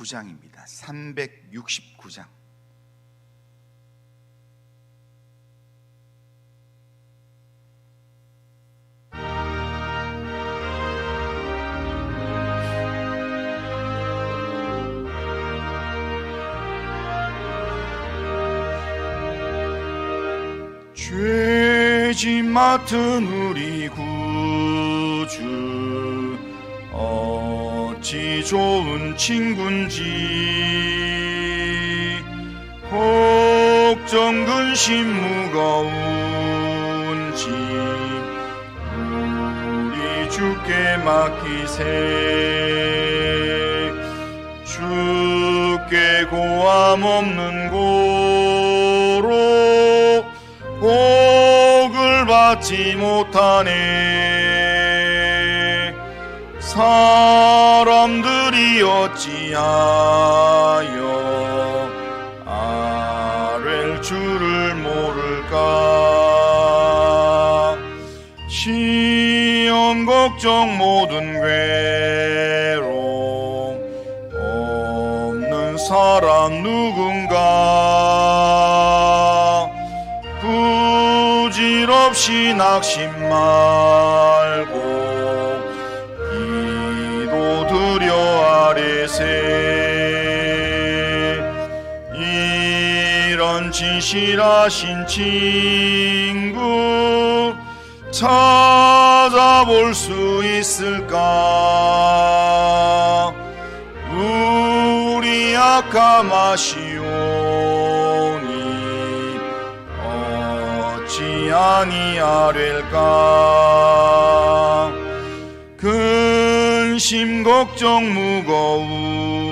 369장입니다. 369장. 죄짐 맡은 우리 구 어찌 좋은 친군지. 걱정 근심 무거운지. 우리 주께 맡기세. 주께 고함 없는 고로 복을 받지 못하네 사람들이 어찌하여 아랠 줄을 모를까? 시험 걱정 모든 괴로움 없는 사람 누군가? 부질없이 낙심 말 진실하신 친구 찾아볼 수 있을까? 우리 악함하시오니 어찌 아니하릴까? 근심 걱정 무거운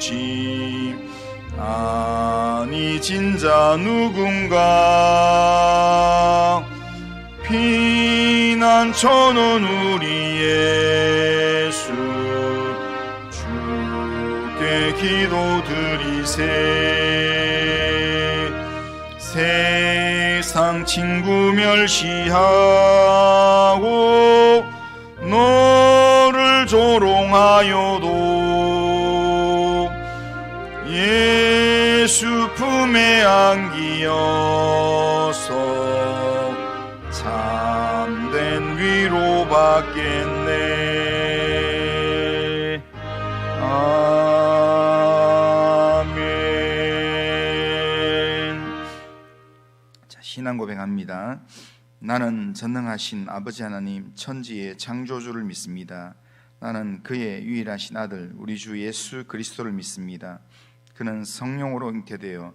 지 진자 누군가 피난 천원 우리 예수 주께 기도드리세. 세상 친구 멸시하고 너를 조롱하여 품에 안기어서 참된 위로 받겠네 아멘 자, 신앙 고백합니다. 나는 전능하신 아버지 하나님 천지의 창조주를 믿습니다. 나는 그의 유일하신 아들 우리 주 예수 그리스도를 믿습니다. 그는 성령으로 잉태되어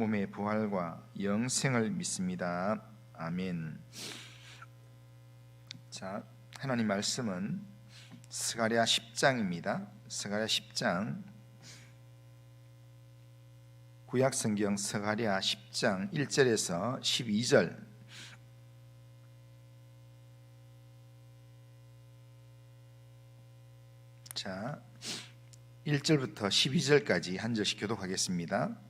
몸의 부활과 영생을 믿습니다. 아멘. 자, 하나님 말씀은 스가랴 10장입니다. 스가랴 10장 구약 성경 스가랴 10장 1절에서 12절 자, 1절부터 12절까지 한 절씩 교독하겠습니다.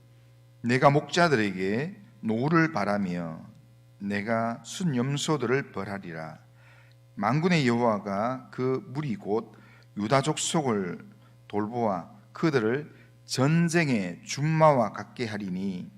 내가 목자들에게 노를 바라며 내가 순염소들을 벌하리라. 만군의 여호와가 그 무리 곧 유다 족속을 돌보아 그들을 전쟁의 준마와 같게 하리니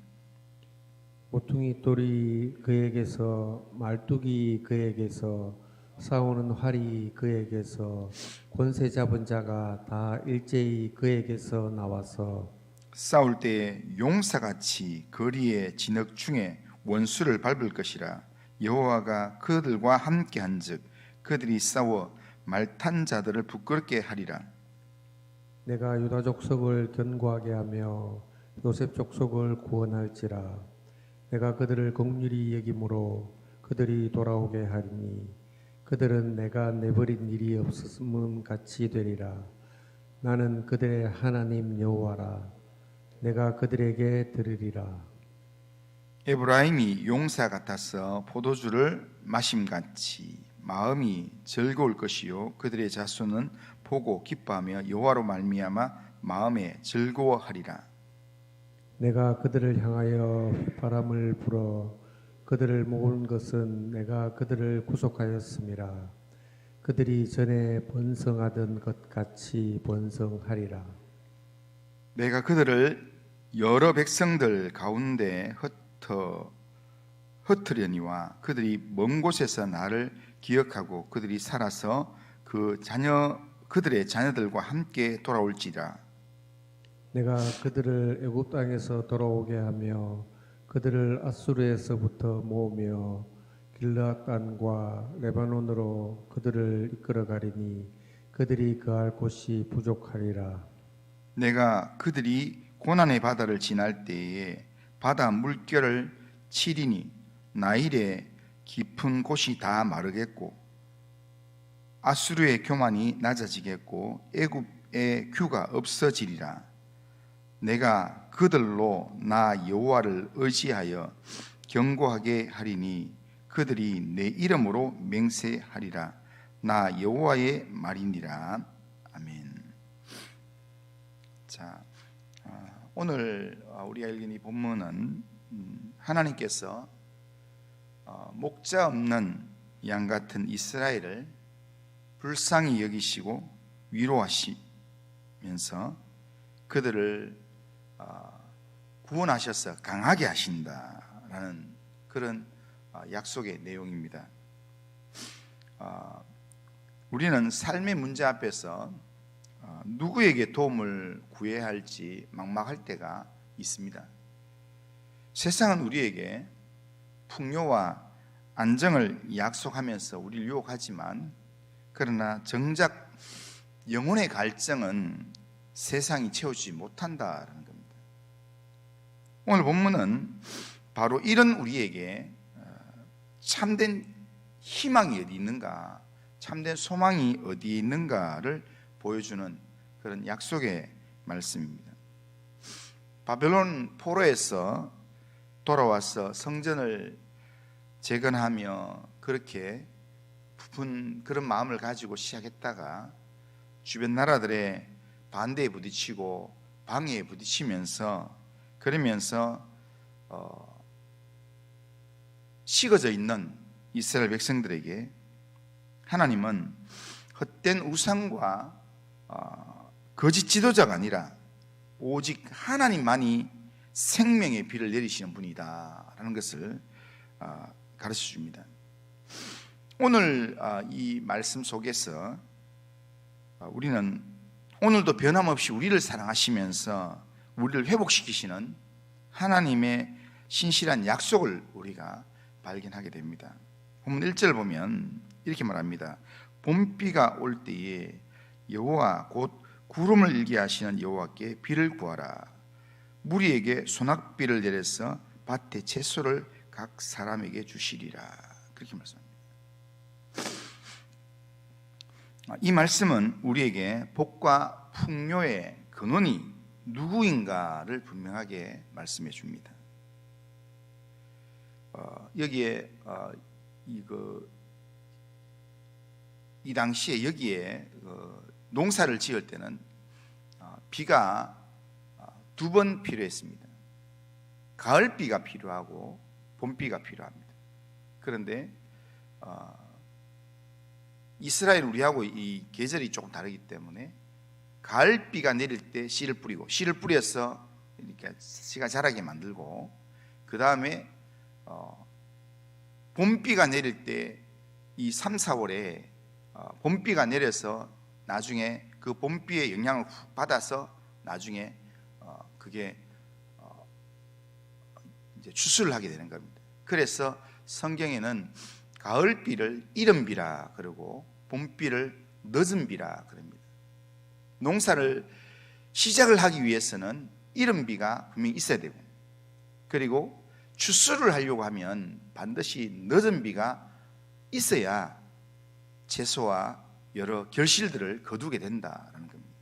모퉁이 돌이 그에게서 말뚝이 그에게서 싸우는 활이 그에게서 권세 잡은 자가 다 일제히 그에게서 나와서 싸울 때 용사같이 거리의 진흙 중에 원수를 밟을 것이라 여호와가 그들과 함께 한즉 그들이 싸워 말탄 자들을 부끄럽게 하리라. 내가 유다 족속을 견고하게 하며 요셉 족속을 구원할지라. 내가 그들을 긍휼히 여김으로 그들이 돌아오게 하리니 그들은 내가 내버린 일이 없었음 같이 되리라. 나는 그들의 하나님 여호와라 내가 그들에게 들으리라. 에브라임이 용사 같아서 포도주를 마심같이 마음이 즐거울 것이요. 그들의 자손은 보고 기뻐하며 여호와로 말미암아 마음에 즐거워하리라. 내가 그들을 향하여 바람을 불어 그들을 모은 것은 내가 그들을 구속하였음이라 그들이 전에 번성하던 것 같이 번성하리라. 내가 그들을 여러 백성들 가운데 흩어 흩으려니와 그들이 먼 곳에서 나를 기억하고 그들이 살아서 그 자녀 그들의 자녀들과 함께 돌아올지라. 내가 그들을 애굽 땅에서 돌아오게 하며 그들을 아수르에서부터 모으며 길르앗 땅과 레바논으로 그들을 이끌어 가리니 그들이 거할 곳이 부족하리라. 내가 그들이 고난의 바다를 지날 때에 바다 물결을 치리니 나일의 깊은 곳이 다 마르겠고 아수르의 교만이 낮아지겠고 애굽의 규가 없어지리라. 내가 그들로 나 여호와를 의지하여 경고하게 하리니 그들이 내 이름으로 맹세하리라. 나 여호와의 말이니라. 아멘. 자 어, 오늘 어, 우리가 읽은 이 본문은 음, 하나님께서 어, 목자 없는 양 같은 이스라엘을 불쌍히 여기시고 위로하시면서 그들을 어, 구원하셔서 강하게 하신다라는 그런 어, 약속의 내용입니다. 어, 우리는 삶의 문제 앞에서 어, 누구에게 도움을 구해야 할지 막막할 때가 있습니다. 세상은 우리에게 풍요와 안정을 약속하면서 우리를 유혹하지만 그러나 정작 영혼의 갈증은 세상이 채우지 못한다라는 겁니다. 오늘 본문은 바로 이런 우리에게 어, 참된 희망이 어디 있는가, 참된 소망이 어디에 있는가를 보여주는 그런 약속의 말씀입니다. 바벨론 포로에서 돌아와서 성전을 재건하며 그렇게 부푼 그런 마음을 가지고 시작했다가 주변 나라들의 반대에 부딪히고 방해에 부딪히면서 그러면서 어, 식어져 있는 이스라엘 백성들에게 하나님은 헛된 우상과 어, 거짓 지도자가 아니라 오직 하나님만이 생명의 비를 내리시는 분이다라는 것을 어, 가르쳐 줍니다. 오늘 어, 이 말씀 속에서 어, 우리는 오늘도 변함없이 우리를 사랑하시면서 우리를 회복시키시는 하나님의 신실한 약속을 우리가 발견하게 됩니다. 본문 1절 보면 이렇게 말합니다. 봄비가 올 때에 여호와 곧 구름을 일게 하시는 여호와께 비를 구하라. 무리에게 소낙비를 내려서 밭에 채소를 각 사람에게 주시리라. 그렇게 말씀합니다. 이 말씀은 우리에게 복과 풍요의 근원이 누구인가를 분명하게 말씀해 줍니다. 어, 여기에 어, 이그 이 당시에 여기에 어, 농사를 지을 때는 어, 비가 두 번 필요했습니다. 가을 비가 필요하고 봄 비가 필요합니다. 그런데 어, 이스라엘 우리하고 이 계절이 조금 다르기 때문에 가을 비가 내릴 때 씨를 뿌리고 씨를 뿌려서 이렇게 씨가 자라게 만들고 그 다음에 어, 봄비가 내릴 때 이 3, 4월에 어, 봄비가 내려서 나중에 그 봄비의 영향을 훅 받아서 나중에 어, 그게 어, 이제 추수를 하게 되는 겁니다. 그래서 성경에는 가을비를 이른비라 그러고 봄비를 늦은비라 그럽니다. 농사를 시작을 하기 위해서는 이른비가 분명히 있어야 되고 그리고 추수를 하려고 하면 반드시 늦은 비가 있어야 채소와 여러 결실들을 거두게 된다라는 겁니다.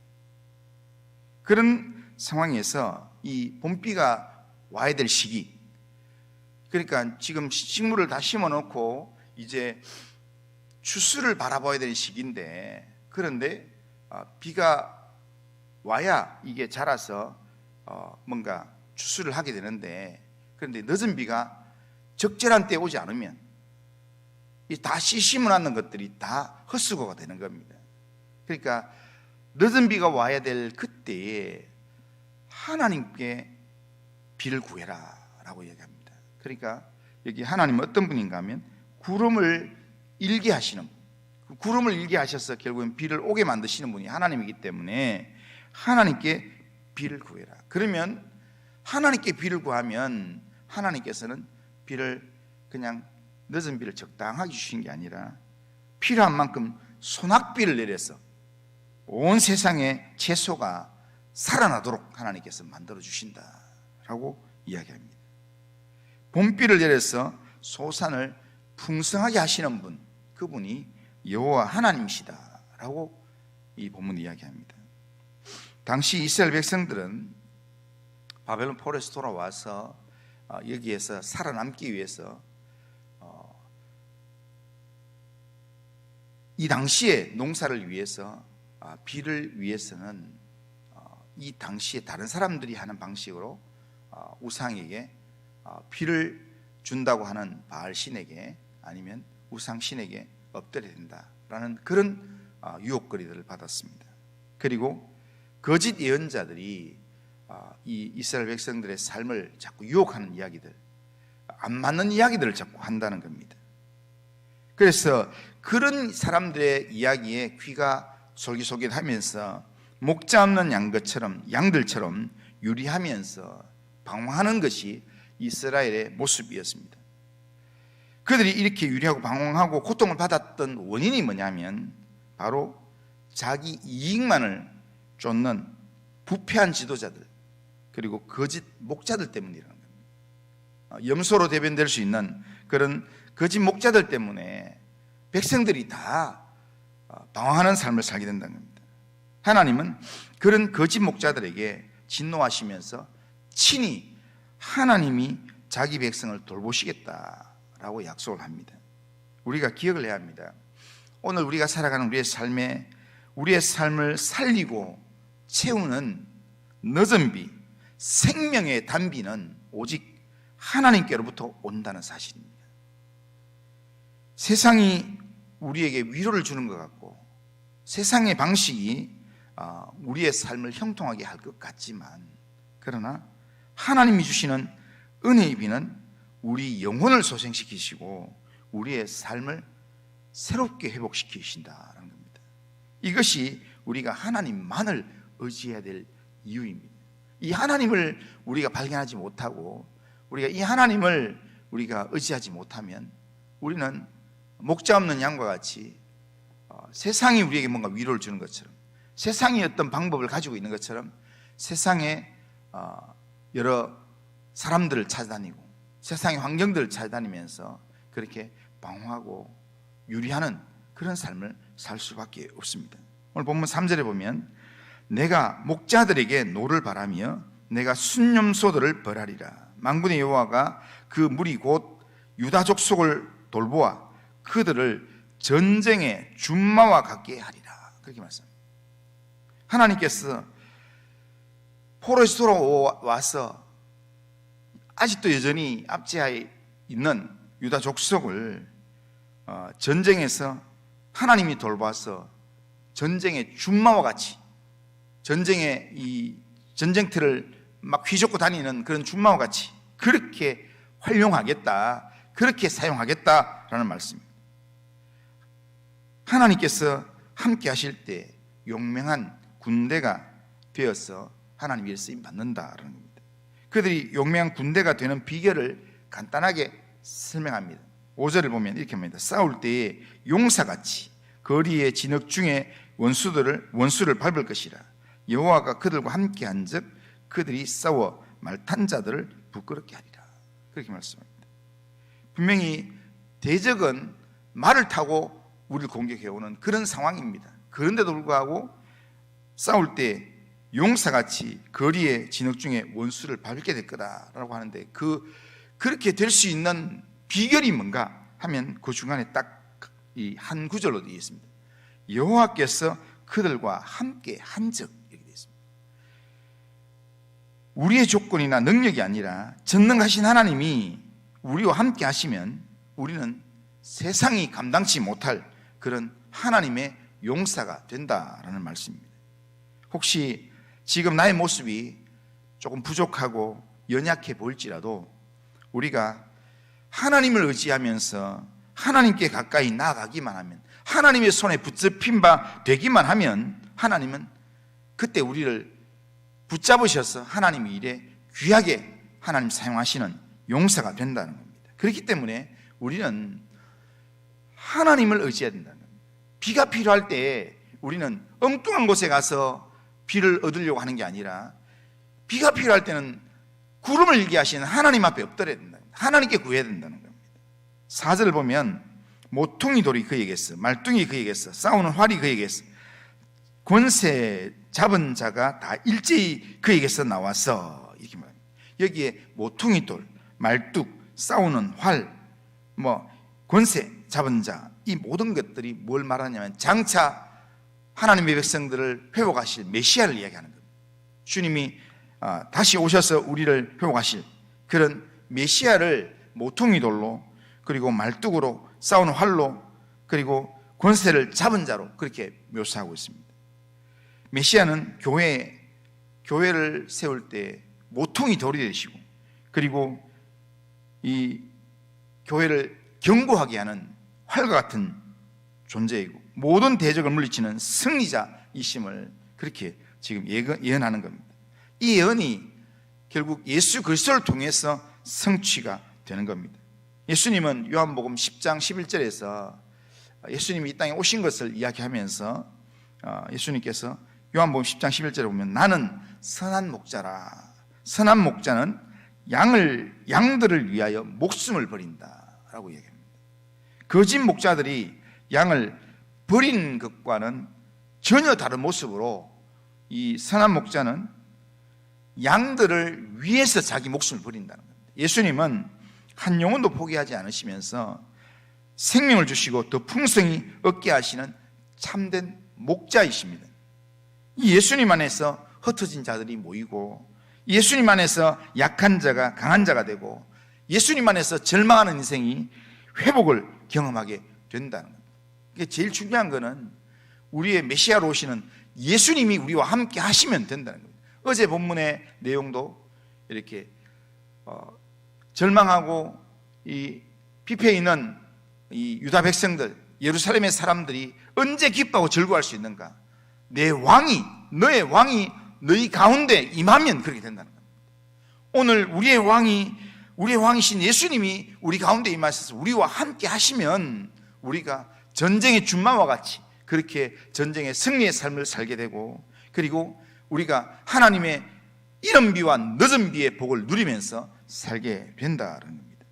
그런 상황에서 이 봄비가 와야 될 시기 그러니까 지금 식물을 다 심어 놓고 이제 추수를 바라봐야 될 시기인데 그런데 아, 비가 와야 이게 자라서 어, 뭔가 추수를 하게 되는데 그런데 늦은 비가 적절한 때 오지 않으면 이 다 씨심어 놨는 것들이 다 헛수고가 되는 겁니다. 그러니까 늦은 비가 와야 될 그때에 하나님께 비를 구해라라고 얘기합니다. 그러니까 여기 하나님 어떤 분인가 하면 구름을 일게 하시는 분. 그 구름을 일게 하셔서 결국엔 비를 오게 만드시는 분이 하나님이기 때문에 하나님께 비를 구해라. 그러면 하나님께 비를 구하면 하나님께서는 비를 그냥 늦은 비를 적당하게 주신 게 아니라 필요한 만큼 소낙비를 내려서 온 세상의 채소가 살아나도록 하나님께서 만들어 주신다라고 이야기합니다. 봄비를 내려서 소산을 풍성하게 하시는 분, 그분이 여호와 하나님이시다라고 이 본문 이야기합니다. 당시 이스라엘 백성들은 바벨론 포로에서 돌아와서 어, 여기에서 살아남기 위해서 이 당시에 농사를 위해서 아, 비를 위해서는 어, 이 당시에 다른 사람들이 하는 방식으로 어, 우상에게 어, 비를 준다고 하는 바알 신에게 아니면 우상 신에게 엎드려야 된다라는 그런 어, 유혹거리들을 받았습니다. 그리고 거짓 예언자들이 어, 이 이스라엘 백성들의 삶을 자꾸 유혹하는 이야기들, 안 맞는 이야기들을 자꾸 한다는 겁니다. 그래서 그런 사람들의 이야기에 귀가 솔깃솔깃하면서 목자 없는 양것처럼 양들처럼 유리하면서 방황하는 것이 이스라엘의 모습이었습니다. 그들이 이렇게 유리하고 방황하고 고통을 받았던 원인이 뭐냐면 바로 자기 이익만을 쫓는 부패한 지도자들 그리고 거짓 목자들 때문이라는 겁니다. 어, 염소로 대변될 수 있는 그런 거짓 목자들 때문에 백성들이 다 어, 방황하는 삶을 살게 된다는 겁니다. 하나님은 그런 거짓 목자들에게 진노하시면서 친히 하나님이 자기 백성을 돌보시겠다라고 약속을 합니다. 우리가 기억을 해야 합니다. 오늘 우리가 살아가는 우리의 삶에 우리의 삶을 살리고 채우는 늦은 비, 생명의 단비는 오직 하나님께로부터 온다는 사실입니다. 세상이 우리에게 위로를 주는 것 같고 세상의 방식이 어, 우리의 삶을 형통하게 할 것 같지만 그러나 하나님이 주시는 은혜의 비는 우리 영혼을 소생시키시고 우리의 삶을 새롭게 회복시키신다는 겁니다. 이것이 우리가 하나님만을 의지해야 될 이유입니다. 이 하나님을 우리가 발견하지 못하고 우리가 이 하나님을 우리가 의지하지 못하면 우리는 목자 없는 양과 같이 어, 세상이 우리에게 뭔가 위로를 주는 것처럼 세상이 어떤 방법을 가지고 있는 것처럼 세상에 어, 여러 사람들을 찾아다니고 세상의 환경들을 찾아다니면서 그렇게 방황하고 유리하는 그런 삶을 살 수밖에 없습니다. 오늘 본문 3절에 보면 내가 목자들에게 노를 바라며 내가 순념소들을 벌하리라 만군의 여호와가 그 무리 곧 유다 족 속을 돌보아 그들을 전쟁의 준마와 같게 하리라 그렇게 말씀합니다. 하나님께서 포로에서 돌아와서 아직도 여전히 압제하에 있는 유다 족속을 어, 전쟁에서 하나님이 돌봐서 전쟁의 준마와 같이 전쟁의 이 전쟁터를 막 휘젓고 다니는 그런 준마와 같이 그렇게 활용하겠다, 그렇게 사용하겠다라는 말씀입니다. 하나님께서 함께 하실 때 용맹한 군대가 되어서 하나님 일 쓰임 받는다라는 겁니다. 그들이 용맹한 군대가 되는 비결을 간단하게 설명합니다. 5절을 보면 이렇게 합니다. 싸울 때에 용사같이 거리의 진흙 중에 원수들을 원수를 밟을 것이라. 여호와가 그들과 함께 한즉 그들이 싸워 말탄 자들을 부끄럽게 하리라. 그렇게 말씀합니다. 분명히 대적은 말을 타고 우리를 공격해 오는 그런 상황입니다. 그런데도 불구하고 싸울 때 용사같이 거리의 진흙 중에 원수를 밟게 될 거다라고 하는데 그 그렇게 될 수 있는 비결이 뭔가 하면 그 중간에 딱 이 한 구절로 되어 있습니다. 여호와께서 그들과 함께 한적 이렇게 되어 있습니다. 우리의 조건이나 능력이 아니라 전능하신 하나님이 우리와 함께 하시면 우리는 세상이 감당치 못할 그런 하나님의 용사가 된다라는 말씀입니다. 혹시 지금 나의 모습이 조금 부족하고 연약해 보일지라도 우리가 하나님을 의지하면서 하나님께 가까이 나아가기만 하면 하나님의 손에 붙잡힌 바 되기만 하면 하나님은 그때 우리를 붙잡으셔서 하나님의 일에 귀하게 하나님 사용하시는 용사가 된다는 겁니다. 그렇기 때문에 우리는 하나님을 의지해야 된다는. 비가 필요할 때 우리는 엉뚱한 곳에 가서 비를 얻으려고 하는 게 아니라 비가 필요할 때는 구름을 일게 하시는 하나님 앞에 엎드려야 된다. 하나님께 구해야 된다는 겁니다. 사절을 보면 모퉁이 돌이 그에게서 말뚱이 그에게서 싸우는 활이 그에게서 권세 잡은 자가 다 일제히 그에게서 나와서 이렇게 말합니다. 여기에 모퉁이 돌, 말뚝, 싸우는 활, 뭐 권세 잡은 자 이 모든 것들이 뭘 말하냐면 장차 하나님의 백성들을 회복하실 메시아를 이야기하는 겁니다. 주님이 아, 다시 오셔서 우리를 회복하실 그런 메시아를 모퉁이 돌로 그리고 말뚝으로 싸우는 활로 그리고 권세를 잡은 자로 그렇게 묘사하고 있습니다. 메시아는 교회 교회를 세울 때 모퉁이 돌이 되시고 그리고 이 교회를 견고하게 하는 활과 같은 존재이고 모든 대적을 물리치는 승리자이심을 그렇게 지금 예언- 예언하는 겁니다. 이 예언이 결국 예수 그리스도를 통해서 성취가 되는 겁니다. 예수님은 요한복음 10장 11절에서 예수님이 이 땅에 오신 것을 이야기하면서 어, 예수님께서 요한복음 10장 11절에 보면 나는 선한 목자라. 선한 목자는 양을 양들을 위하여 목숨을 버린다라고 얘기합니다. 거짓 목자들이 양을 버리는 것과는 전혀 다른 모습으로 이 선한 목자는 양들을 위해서 자기 목숨을 버린다는 겁니다. 예수님은 한 영혼도 포기하지 않으시면서 생명을 주시고 더 풍성히 얻게 하시는 참된 목자이십니다. 이 예수님 안에서 흩어진 자들이 모이고 예수님 안에서 약한 자가 강한 자가 되고 예수님 안에서 절망하는 인생이 회복을 경험하게 된다는 겁니다. 이게 제일 중요한 거는 우리의 메시아로 오시는 예수님이 우리와 함께 하시면 된다는 겁니다. 어제 본문의 내용도 이렇게 어, 절망하고 이 피폐 있는 이 유다 백성들, 예루살렘의 사람들이 언제 기뻐하고 즐거워할 수 있는가? 내 왕이 너의 왕이 너희 가운데 임하면 그렇게 된다는 겁니다. 오늘 우리의 왕이 우리의 왕이신 예수님이 우리 가운데 임하셔서 우리와 함께 하시면 우리가 전쟁의 준마와 같이 그렇게 전쟁의 승리의 삶을 살게 되고 그리고 우리가 하나님의 이른 비와 늦은 비의 복을 누리면서 살게 된다는 겁니다.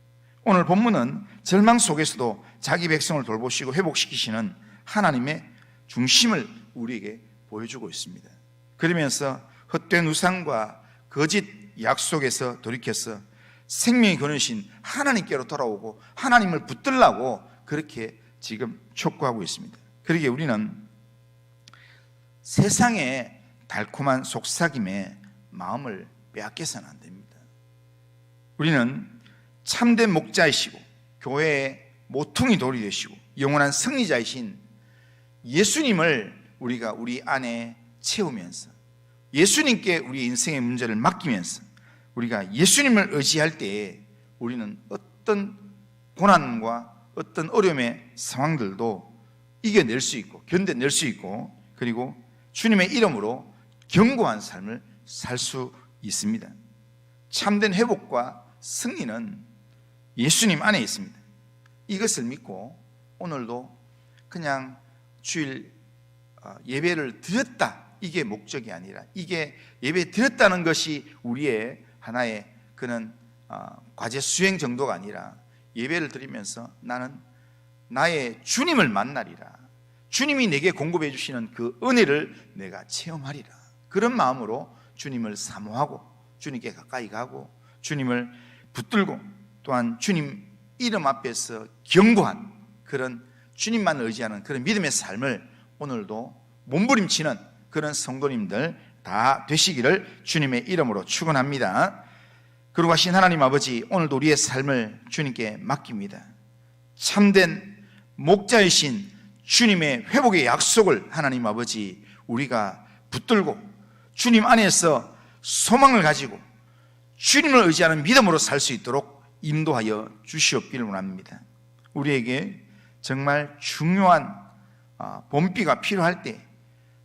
오늘 본문은 절망 속에서도 자기 백성을 돌보시고 회복시키시는 하나님의 중심을 우리에게 보여주고 있습니다. 그러면서 헛된 우상과 거짓 약속에서 돌이켜서 생명이 거느신 하나님께로 돌아오고 하나님을 붙들라고 그렇게 지금 촉구하고 있습니다. 그러기에 우리는 세상의 달콤한 속삭임에 마음을 빼앗겨서는 안 됩니다. 우리는 참된 목자이시고 교회의 모퉁이 돌이 되시고 영원한 승리자이신 예수님을 우리가 우리 안에 채우면서 예수님께 우리 인생의 문제를 맡기면서 우리가 예수님을 의지할 때에 우리는 어떤 고난과 어떤 어려움의 상황들도 이겨낼 수 있고 견뎌낼 수 있고 그리고 주님의 이름으로 견고한 삶을 살 수 있습니다. 참된 회복과 승리는 예수님 안에 있습니다. 이것을 믿고 오늘도 그냥 주일 어, 예배를 드렸다 이게 목적이 아니라 이게 예배 드렸다는 것이 우리의 하나의 그는 어, 과제 수행 정도가 아니라 예배를 드리면서 나는 나의 주님을 만나리라. 주님이 내게 공급해 주시는 그 은혜를 내가 체험하리라. 그런 마음으로 주님을 사모하고 주님께 가까이 가고 주님을 붙들고 또한 주님 이름 앞에서 견고한 그런 주님만 의지하는 그런 믿음의 삶을 오늘도 몸부림치는 그런 성도님들 다 되시기를 주님의 이름으로 축원합니다. 그리고 하신 하나님 아버지 오늘도 우리의 삶을 주님께 맡깁니다. 참된 목자이신 주님의 회복의 약속을 하나님 아버지 우리가 붙들고 주님 안에서 소망을 가지고 주님을 의지하는 믿음으로 살 수 있도록 인도하여 주시옵기를 원합니다. 우리에게 정말 중요한 아, 봄비가 필요할 때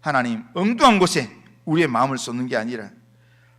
하나님 엉뚱한 곳에 우리의 마음을 쏟는 게 아니라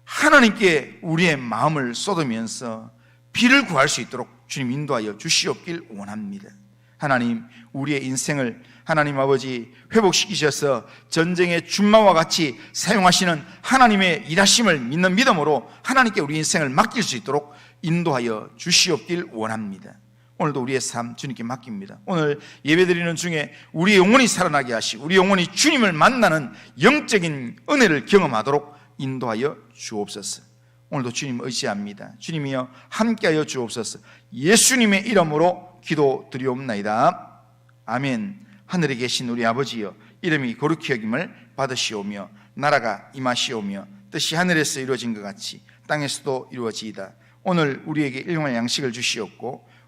하나님께 우리의 마음을 쏟으면서 비를 구할 수 있도록 주님 인도하여 주시옵길 원합니다. 하나님 우리의 인생을 하나님 아버지 회복시키셔서 전쟁의 준마와 같이 사용하시는 하나님의 일하심을 믿는 믿음으로 하나님께 우리 인생을 맡길 수 있도록 인도하여 주시옵길 원합니다. 오늘도 우리의 삶 주님께 맡깁니다. 오늘 예배드리는 중에 우리 영혼이 살아나게 하시, 우리 영혼이 주님을 만나는 영적인 은혜를 경험하도록 인도하여 주옵소서. 오늘도 주님 의지합니다. 주님이여 함께하여 주옵소서. 예수님의 이름으로 기도 드리옵나이다. 아멘. 하늘에 계신 우리 아버지여 이름이 거룩히 여김을 받으시오며 나라가 임하시오며 뜻이 하늘에서 이루어진 것 같이 땅에서도 이루어지이다. 오늘 우리에게 일용할 양식을 주시옵고